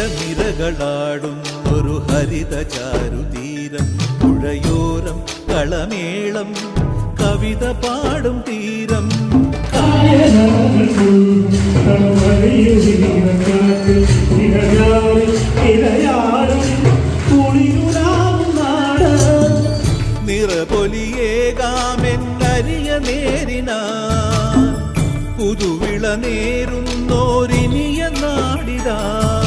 നിരകളാടും ഒരു ഹരിത ചാരുതീരം. പുഴയോരം കളമേളം കവിത പാടും തീരം. നിറപൊലിയേകാമെന്നരിയ നേരിന പുതുവിള നേരുന്നോരിനിയ നാടിതാ.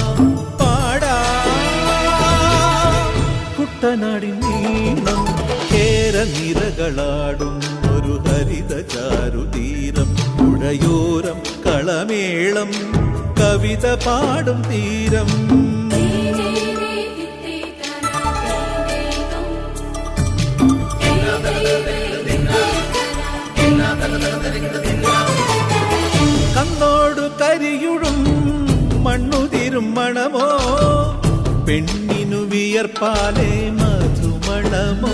നിരകളാടും ഒരു ഹരിത ചാരുതീരം പുഴയോരം കളമേളം കവിത പാടും തീരം. കണ്ണോടു കരിയുഴും മണ്ണുതിരും മണമോ? പെണ്ണിനു വിയർപ്പാലേ മധുമണമോ?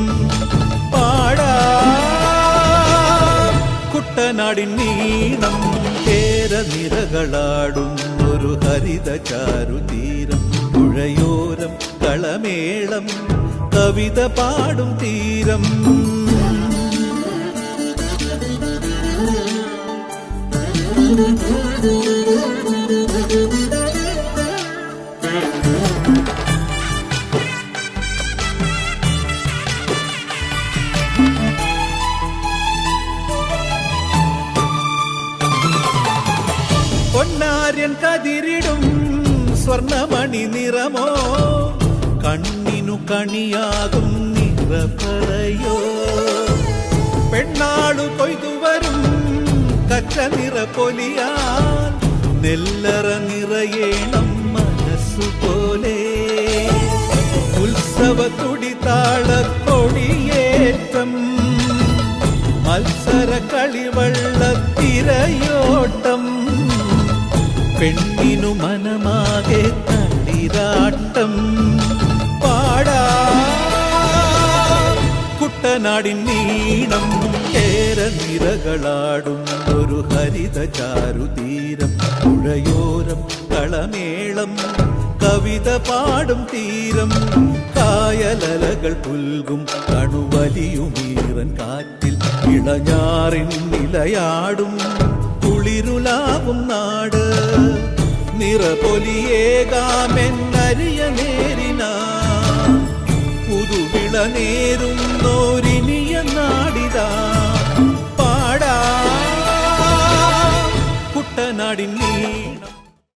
കുട്ടനാടിൻ നീണം കേര നിരകളാടും ഒരു ഹരിത ചാരുതീരം പുഴയോരം കളമേളം കവിത പാടും തീരം. പൊന്നാര്യൻ കതിരിടും സ്വർണമണി നിറമോ? കണ്ണിനു കണിയാകും നിറപറയോ പെണ്ണാളു കൊയ്തുവരും കച്ച നിറ പൊലിയാൽ നെല്ലറ നിറയേണം മനസ്സു പോലെ. ഉത്സവ തുടിതാളക്കൊടിയേറ്റം മത്സര കളിവള്ളത്തിരയോട്ടം പെണ്ണിനു മനമാകെ തളിരാട്ടം പാടാ കുട്ടനാടിൻ നീണം കേര നിരകളാടും ഒരു ഹരിത ചാരുതീരം പുഴയോരം കളമേളം കവിത പാടും തീരം കായലലകൾ പുൽകും കണുവലിയുമീറൻ കാറ്റിൽ ഇളഞ്ഞാറിൻ നിലയാടും കുളിരുലാവും നാട്. നിറപൊലിയേകാമെന്നരിയ നേരിന. പുതുവിള നേരുന്നോ